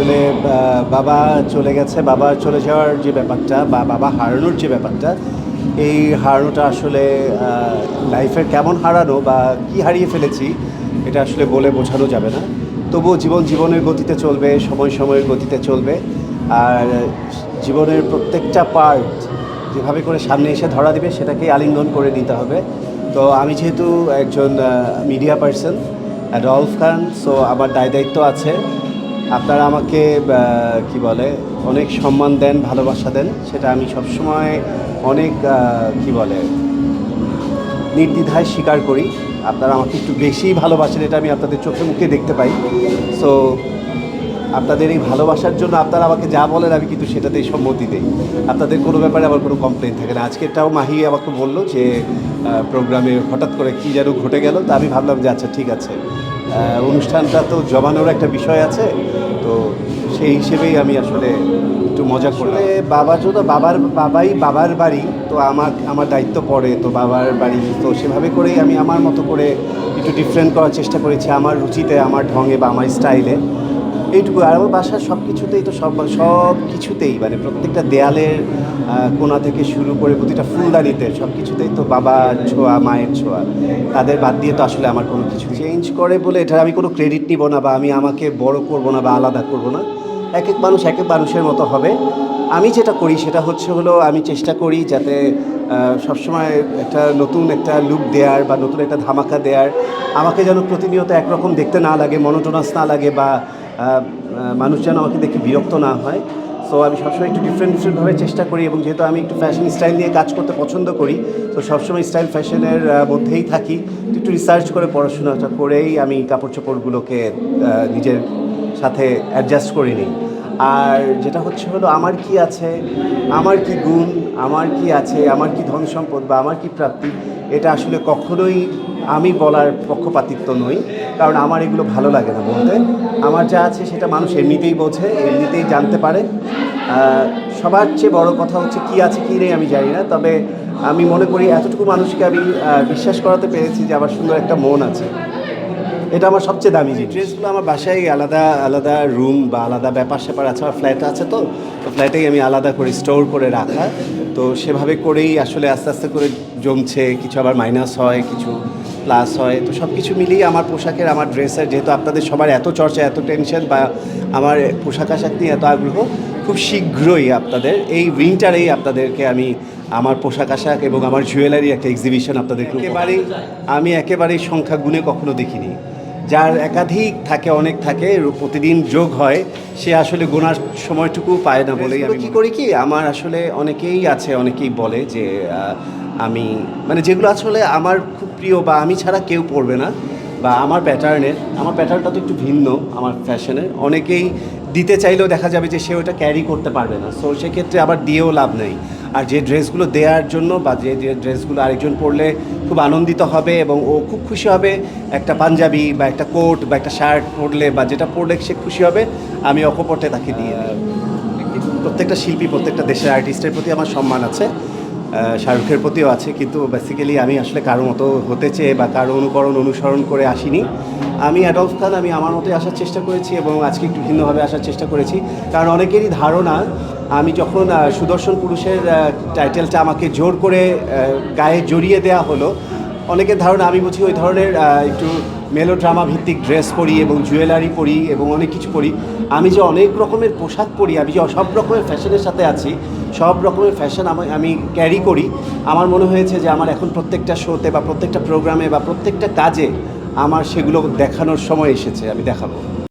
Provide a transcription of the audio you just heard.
আসলে বাবা চলে গেছে, বাবা চলে যাওয়ার যে ব্যাপারটা বা বাবা হারানোর যে ব্যাপারটা, এই হারানোটা আসলে লাইফের কেমন হারানো বা কি হারিয়ে ফেলেছি, এটা আসলে বলে বোঝানো যাবে না। তবুও জীবন জীবনের গতিতে চলবে, সময় সময়ের গতিতে চলবে। আর জীবনের প্রত্যেকটা পার্ট যেভাবে করে সামনে এসে ধরা দিবে সেটাকেই আলিঙ্গন করে নিতে হবে। তো আমি যেহেতু একজন মিডিয়া পার্সন রলফ খান সো আমার দায় দায়িত্ব আছে। আপনারা আমাকে কি বলে, অনেক সম্মান দেন, ভালোবাসা দেন। সেটা আমি সবসময় অনেক কি বলে, নির্দ্বিধায় স্বীকার করি। আপনারা আমাকে একটু বেশি ভালোবাসেন, এটা আমি আপনাদের চোখে মুখে দেখতে পাই। সো আপনাদের এই ভালোবাসার জন্য আপনারা আমাকে যা বলেন, আমি কিন্তু সেটাতেই সম্মতি দিই। আপনাদের কোনো ব্যাপারে আমার কোনো কমপ্লেন থাকে না। আজকেরটাও মাহি আমাকে বলল যে প্রোগ্রামে হঠাৎ করে কী যেন ঘটে গেল, তা আমি ভাবলাম যে আচ্ছা ঠিক আছে। অনুষ্ঠানটা তো জমানোর একটা বিষয় আছে, তো সেই হিসেবেই আমি আসলে একটু মজা করলে বাবা যদি বাবার, বাবাই বাবার বাড়ি, তো আমার আমার দায়িত্ব পড়ে, তো বাবার বাড়ি, তো সেভাবে করেই আমি আমার মতো করে একটু ডিফারেন্ট করার চেষ্টা করেছি আমার রুচিতে, আমার ঢঙে বা আমার স্টাইলে এইটুকু আর আমার বাসার সব কিছুতেই তো সব সব কিছুতেই মানে প্রত্যেকটা দেয়ালের কোণা থেকে শুরু করে প্রতিটা ফুলদানিতে সব কিছুতেই তো বাবার ছোঁয়া, মায়ের ছোঁয়া। তাদের বাদ দিয়ে তো আসলে আমার কোনো কিছু চেঞ্জ করে বলে এটা আমি কোনো ক্রেডিট নিব না বা আমি আমাকে বড় করব না বা আলাদা করব না। এক এক মানুষ এক এক মানুষের মতো হবে। আমি যেটা করি সেটা হচ্ছে হলো আমি চেষ্টা করি যাতে সবসময় একটা নতুন একটা লুক দেওয়ার বা নতুন একটা ধামাকা দেওয়ার আমাকে যেন প্রতিনিয়ত একরকম দেখতে না লাগে মনোটোনাস না লাগে বা মানুষ যেন আমাকে দেখে বিরক্ত না হয়। সো আমি সবসময় একটু ডিফারেন্ট ডিফারেন্টভাবে চেষ্টা করি এবং যেহেতু আমি একটু ফ্যাশন স্টাইল নিয়ে কাজ করতে পছন্দ করি, তো সবসময় স্টাইল ফ্যাশনের মধ্যেই থাকি। একটু রিসার্চ করে পড়াশোনাটা করেই আমি কাপড় চোপড়গুলোকে নিজের সাথে অ্যাডজাস্ট করে নিই। আর যেটা হচ্ছে হলো, আমার কি আছে? আমার কি গুণ? আমার কি আছে? আমার কি ধন সম্পদ বা আমার কি প্রাপ্তি? এটা আসলে কখনোই আমি বলার পক্ষপাতিত্ব নই। কারণ আমার এগুলো ভালো লাগে না বলতে। আমার যা আছে সেটা মানুষ এমনিতেই বোঝে, এমনিতেই জানতে পারে। সবার চেয়ে বড় কথা হচ্ছে কি আছে কি নেই আমি জানি না, তবে আমি মনে করি এতটুকু মানুষকে আমি বিশ্বাস করাতে পেরেছি যে আমার সুন্দর একটা মন আছে। এটা আমার সবচেয়ে দামি জিনিস। ড্রেসগুলো আমার বাসায় আলাদা আলাদা রুম বা আলাদা ব্যাপার স্যাপার আছে, আমার ফ্ল্যাট আছে তো তো ফ্ল্যাটেই আমি আলাদা করে স্টোর করে রাখা। তো সেভাবে করেই আসলে আস্তে আস্তে করে জমছে, কিছু আবার মাইনাস হয়, কিছু প্লাস হয় তো সব কিছু মিলিয়ে আমার পোশাকের আমার ড্রেসের যেহেতু আপনাদের সবার এত চর্চা এত টেনশন বা আমার পোশাক আশাক নিয়ে এত আগ্রহ খুব শীঘ্রই আপনাদের এই উইন্টারেই আপনাদেরকে আমি আমার পোশাক আশাক এবং আমার জুয়েলারি একটা এক্সিবিশন আপনাদের একেবারেই আমি একেবারেই সংখ্যা গুণে কখনো দেখিনি। যার একাধিক থাকে অনেক থাকে প্রতিদিন যোগ হয় সে আসলে গোনার সময়টুকু পায় না বলেই আমি কি করি কি? আমার আসলে অনেকেই আছে অনেকেই বলে যে আমি মানে যেগুলো আসলে আমার খুব প্রিয় বা আমি ছাড়া কেউ পরবে না বা আমার প্যাটার্নের আমার প্যাটার্নটা তো একটু ভিন্ন আমার ফ্যাশনের অনেকেই দিতে চাইলেও দেখা যাবে যে সে ওটা ক্যারি করতে পারবে না। সো সেক্ষেত্রে আবার দিয়েও লাভ নেই। আর যে ড্রেসগুলো দেওয়ার জন্য বা যে যে ড্রেসগুলো আরেকজন পরলে খুব আনন্দিত হবে এবং ও খুব খুশি হবে, একটা পাঞ্জাবি বা একটা কোট বা একটা শার্ট পরলে বা যেটা পরলে সে খুশি হবে, আমি অকপটে তাকে দিয়ে প্রত্যেকটা শিল্পী, প্রত্যেকটা দেশের আর্টিস্টের প্রতি আমার সম্মান আছে। শাহরুখের প্রতিও আছে, কিন্তু বেসিক্যালি আমি আসলে কারও মতো হতে চেয়ে বা কারও অনুকরণ, অনুসরণ করে আসিনি। আমি অ্যাডলফ খান আমি আমার মতোই আসার চেষ্টা করেছি এবং আজকে একটু ভিন্নভাবে আসার চেষ্টা করেছি। কারণ অনেকেরই ধারণা, আমি যখন সুদর্শন পুরুষের টাইটেলটা আমাকে জোর করে গায়ে জড়িয়ে দেয়া হলো অনেকের ধারণা, আমি বুঝি ওই ধরনের একটু মেলোড্রামা ভিত্তিক ড্রেস পরি এবং জুয়েলারি পরি এবং অনেক কিছু পরি। আমি যে অনেক রকমের পোশাক পরি, আমি যে সব রকমের ফ্যাশনের সাথে আছি, সব রকমের ফ্যাশন আমি আমি ক্যারি করি। আমার মনে হয়েছে যে আমার এখন প্রত্যেকটা শোতে বা প্রত্যেকটা প্রোগ্রামে বা প্রত্যেকটা কাজে আমার সেগুলো দেখানোর সময় এসেছে, আমি দেখাবো।